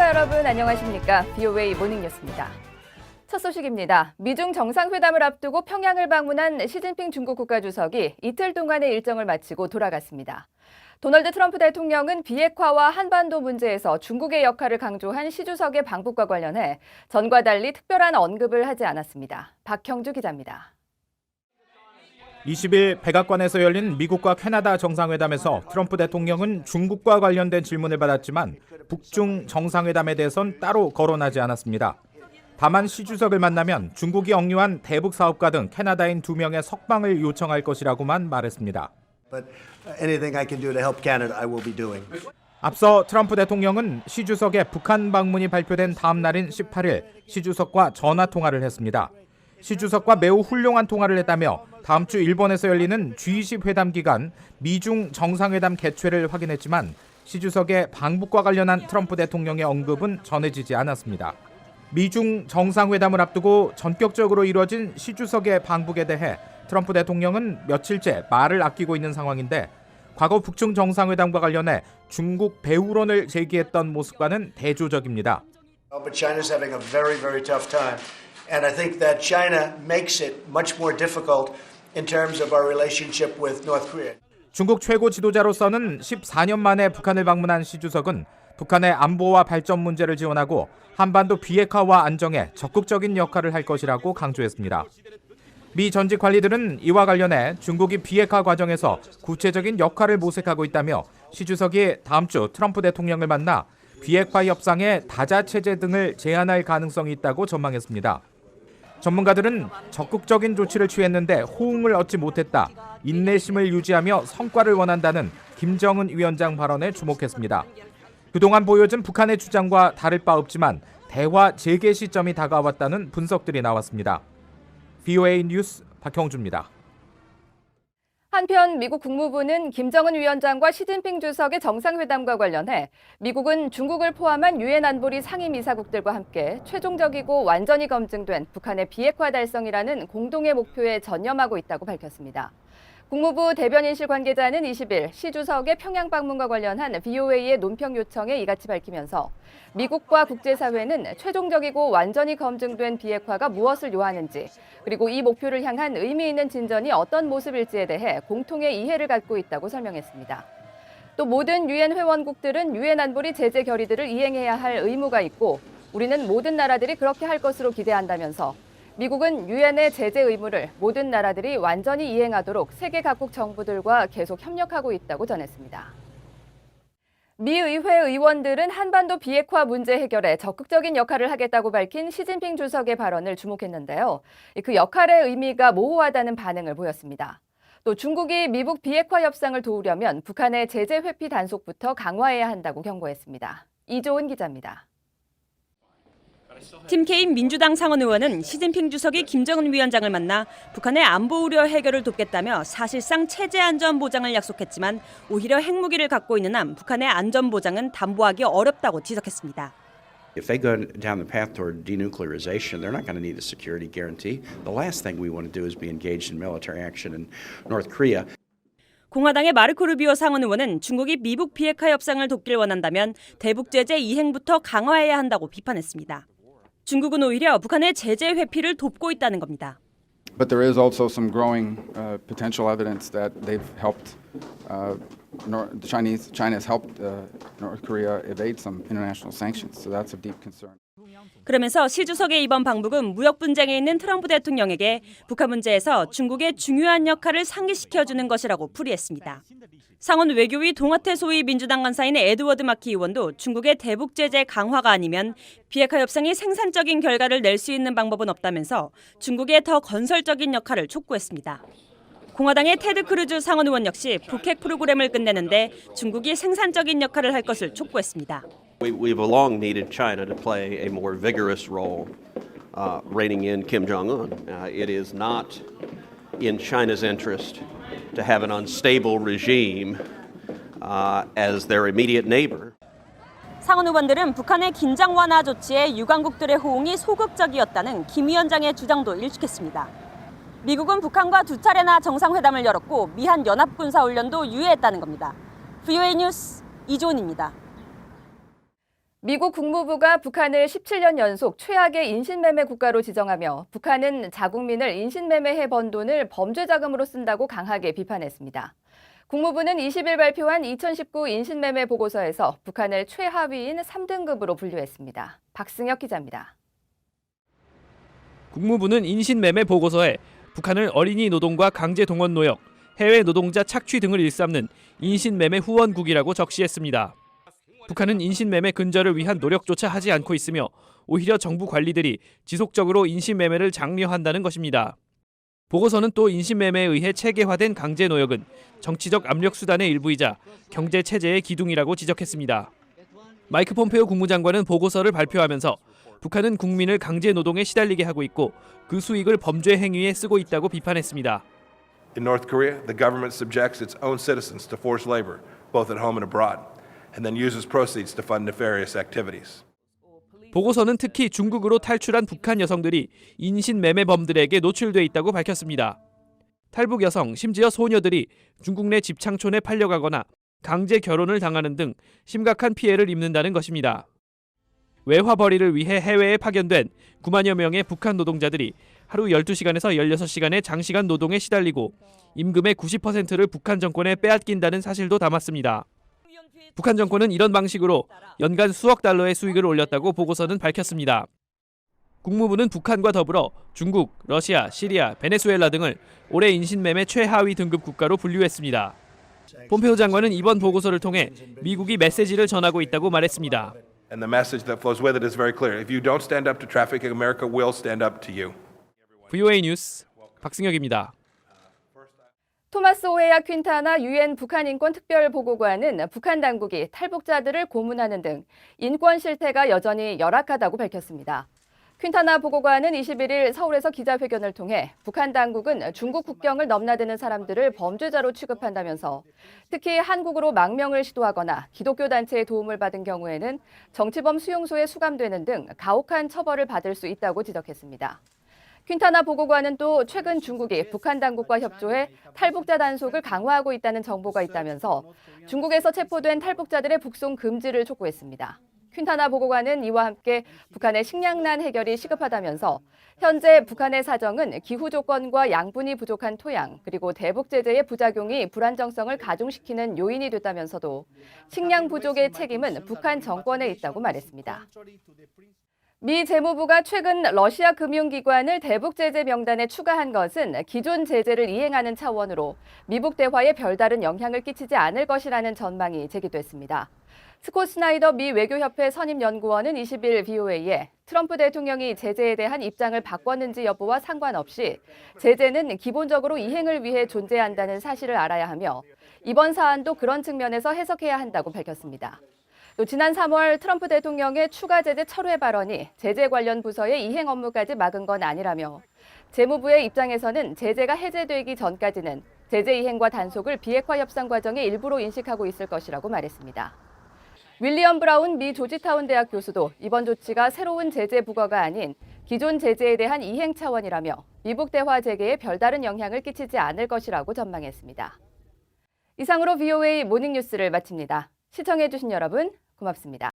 시청자 여러분 안녕하십니까? BOA 모닝뉴스입니다. 첫 소식입니다. 미중 정상회담을 앞두고 평양을 방문한 시진핑 중국 국가주석이 이틀 동안의 일정을 마치고 돌아갔습니다. 도널드 트럼프 대통령은 비핵화와 한반도 문제에서 중국의 역할을 강조한 시 주석의 방북과 관련해 전과 달리 특별한 언급을 하지 않았습니다. 박형주 기자입니다. 20일 백악관에서 열린 미국과 캐나다 정상회담에서 트럼프 대통령은 중국과 관련된 질문을 받았지만 북중 정상회담에 대해선 따로 거론하지 않았습니다. 다만 시 주석을 만나면 중국이 억류한 대북 사업가 등 캐나다인 두 명의 석방을 요청할 것이라고만 말했습니다. Doing. 앞서 트럼프 대통령은 시 주석의 북한 방문이 발표된 다음 날인 18일 시 주석과 전화 통화를 했습니다. 시 주석과 매우 훌륭한 통화를 했다며 다음 주 일본에서 열리는 G20 회담 기간 미중 정상회담 개최를 확인했지만 시 주석의 방북과 관련한 트럼프 대통령의 언급은 전해지지 않았습니다. 미중 정상회담을 앞두고 전격적으로 이뤄진 시 주석의 방북에 대해 트럼프 대통령은 며칠째 말을 아끼고 있는 상황인데 과거 북중 정상회담과 관련해 중국 배후론을 제기했던 모습과는 대조적입니다. And I think that China makes it much more difficult in terms of our relationship with North Korea. 중국 최고 지도자로서는 14년 만에 북한을 방문한 시 주석은 북한의 안보와 발전 문제를 지원하고 한반도 비핵화와 안정에 적극적인 역할을 할 것이라고 강조했습니다. 미 전직 관리들은 이와 관련해 중국이 비핵화 과정에서 구체적인 역할을 모색하고 있다며 시 주석이 다음 주 트럼프 대통령을 만나 비핵화 협상의 다자 체제 등을 제안할 가능성이 있다고 전망했습니다. 전문가들은 적극적인 조치를 취했는데 호응을 얻지 못했다. 인내심을 유지하며 성과를 원한다는 김정은 위원장 발언에 주목했습니다. 그동안 보여준 북한의 주장과 다를 바 없지만 대화 재개 시점이 다가왔다는 분석들이 나왔습니다. BOA 뉴스 박형주입니다. 한편 미국 국무부는 김정은 위원장과 시진핑 주석의 정상회담과 관련해 미국은 중국을 포함한 유엔 안보리 상임이사국들과 함께 최종적이고 완전히 검증된 북한의 비핵화 달성이라는 공동의 목표에 전념하고 있다고 밝혔습니다. 국무부 대변인실 관계자는 20일 시 주석의 평양 방문과 관련한 BOA의 논평 요청에 이같이 밝히면서 미국과 국제사회는 최종적이고 완전히 검증된 비핵화가 무엇을 요하는지 그리고 이 목표를 향한 의미 있는 진전이 어떤 모습일지에 대해 공통의 이해를 갖고 있다고 설명했습니다. 또 모든 유엔 회원국들은 유엔 안보리 제재 결의들을 이행해야 할 의무가 있고 우리는 모든 나라들이 그렇게 할 것으로 기대한다면서 미국은 유엔의 제재 의무를 모든 나라들이 완전히 이행하도록 세계 각국 정부들과 계속 협력하고 있다고 전했습니다. 미 의회 의원들은 한반도 비핵화 문제 해결에 적극적인 역할을 하겠다고 밝힌 시진핑 주석의 발언을 주목했는데요. 그 역할의 의미가 모호하다는 반응을 보였습니다. 또 중국이 미국 비핵화 협상을 도우려면 북한의 제재 회피 단속부터 강화해야 한다고 경고했습니다. 이조은 기자입니다. 팀 케인 민주당 상원 의원은 시진핑 주석이 김정은 위원장을 만나 북한의 안보 우려 해결을 돕겠다며 사실상 체제 안전 보장을 약속했지만 오히려 핵무기를 갖고 있는 한 북한의 안전 보장은 담보하기 어렵다고 지적했습니다. If they go down the path toward denuclearization, they're not going to need a security guarantee. The last thing we want to do is be engaged in military action in North Korea. 공화당의 마르코 루비오 상원 의원은 중국이 미국 비핵화 협상을 돕길 원한다면 대북 제재 이행부터 강화해야 한다고 비판했습니다. 중국은 오히려 북한의 제재 회피를 돕고 있다는 겁니다. But there is also some growing uh, potential evidence that they've helped uh, Nor- the Chinese. China has helped uh, North Korea evade some international sanctions, so that's of deep concern. 그러면서 시 주석의 이번 방북은 무역 분쟁에 있는 트럼프 대통령에게 북한 문제에서 중국의 중요한 역할을 상기시켜주는 것이라고 풀이했습니다. 상원 외교위 동아태 소위 민주당 간사인 에드워드 마키 의원도 중국의 대북 제재 강화가 아니면 비핵화 협상이 생산적인 결과를 낼 수 있는 방법은 없다면서 중국의 더 건설적인 역할을 촉구했습니다. 공화당의 테드 크루즈 상원 의원 역시 북핵 프로그램을 끝내는데 중국이 생산적인 역할을 할 것을 촉구했습니다. We, we've long needed China to play a more vigorous role uh, reining in Kim Jong un. Uh, it is not in China's interest to have an unstable regime uh, as their immediate neighbor. 상원 의원들은 북한의 긴장 완화 조치에 유관국들의 호응이 소극적이었다는 김 위원장의 주장도 일축했습니다. 미국은 북한과 두 차례나 정상회담을 열었고 미한 연합군사훈련도 유예했다는 겁니다. VOA 뉴스 이조은입니다. 미국 국무부가 북한을 17년 연속 최악의 인신매매 국가로 지정하며 북한은 자국민을 인신매매해 번 돈을 범죄 자금으로 쓴다고 강하게 비판했습니다. 국무부는 20일 발표한 2019 인신매매 보고서에서 북한을 최하위인 3등급으로 분류했습니다. 박승혁 기자입니다. 국무부는 인신매매 보고서에 북한을 어린이 노동과 강제 동원 노역, 해외 노동자 착취 등을 일삼는 인신매매 후원국이라고 적시했습니다. 북한은 인신매매 근절을 위한 노력조차 하지 않고 있으며 오히려 정부 관리들이 지속적으로 인신매매를 장려한다는 것입니다. 보고서는 또 인신매매에 의해 체계화된 강제 노역은 정치적 압력 수단의 일부이자 경제 체제의 기둥이라고 지적했습니다. 마이크 폼페오 국무장관은 보고서를 발표하면서 북한은 국민을 강제 노동에 시달리게 하고 있고 그 수익을 범죄 행위에 쓰고 있다고 비판했습니다. In North Korea, the government subjects its own citizens to forced labor, both at home and abroad, 보고서는 특히 중국으로 탈출한 북한 여성들이 인신매매범들에게 노출돼 있다고 밝혔습니다. 탈북 여성, 심지어 소녀들이 중국 내 집창촌에 팔려가거나 강제 결혼을 당하는 등 심각한 피해를 입는다는 것입니다. 외화벌이를 위해 해외에 파견된 9만여 명의 북한 노동자들이 하루 12시간에서 16시간의 장시간 노동에 시달리고 임금의 90%를 북한 정권에 빼앗긴다는 사실도 담았습니다. 북한 정권은 이런 방식으로 연간 수억 달러의 수익을 올렸다고 보고서는 밝혔습니다. 국무부는 북한과 더불어 중국, 러시아, 시리아, 베네수엘라 등을 올해 인신매매 최하위 등급 국가로 분류했습니다. 폼페오 장관은 이번 보고서를 통해 미국이 메시지를 전하고 있다고 말했습니다. And the message that flows with it is very clear. If you don't stand up to trafficking, America will stand up to you. VOA 뉴스 박승혁입니다. 토마스 오헤야 퀸타나 유엔 북한 인권 특별 보고관은 북한 당국이 탈북자들을 고문하는 등 인권 실태가 여전히 열악하다고 밝혔습니다. 퀸타나 보고관은 21일 서울에서 기자회견을 통해 북한 당국은 중국 국경을 넘나드는 사람들을 범죄자로 취급한다면서 특히 한국으로 망명을 시도하거나 기독교 단체의 도움을 받은 경우에는 정치범 수용소에 수감되는 등 가혹한 처벌을 받을 수 있다고 지적했습니다. 퀸타나 보고관은 또 최근 중국이 북한 당국과 협조해 탈북자 단속을 강화하고 있다는 정보가 있다면서 중국에서 체포된 탈북자들의 북송 금지를 촉구했습니다. 퀸타나 보고관은 이와 함께 북한의 식량난 해결이 시급하다면서 현재 북한의 사정은 기후 조건과 양분이 부족한 토양 그리고 대북 제재의 부작용이 불안정성을 가중시키는 요인이 됐다면서도 식량 부족의 책임은 북한 정권에 있다고 말했습니다. 미 재무부가 최근 러시아 금융기관을 대북 제재 명단에 추가한 것은 기존 제재를 이행하는 차원으로 미북 대화에 별다른 영향을 끼치지 않을 것이라는 전망이 제기됐습니다. 스콧 스나이더 미 외교협회 선임연구원은 20일 VOA에 트럼프 대통령이 제재에 대한 입장을 바꿨는지 여부와 상관없이 제재는 기본적으로 이행을 위해 존재한다는 사실을 알아야 하며 이번 사안도 그런 측면에서 해석해야 한다고 밝혔습니다. 또 지난 3월 트럼프 대통령의 추가 제재 철회 발언이 제재 관련 부서의 이행 업무까지 막은 건 아니라며 재무부의 입장에서는 제재가 해제되기 전까지는 제재 이행과 단속을 비핵화 협상 과정의 일부로 인식하고 있을 것이라고 말했습니다. 윌리엄 브라운 미 조지타운 대학 교수도 이번 조치가 새로운 제재 부과가 아닌 기존 제재에 대한 이행 차원이라며 미북 대화 재개에 별다른 영향을 끼치지 않을 것이라고 전망했습니다. 이상으로 VOA 모닝뉴스를 마칩니다. 시청해주신 여러분 고맙습니다.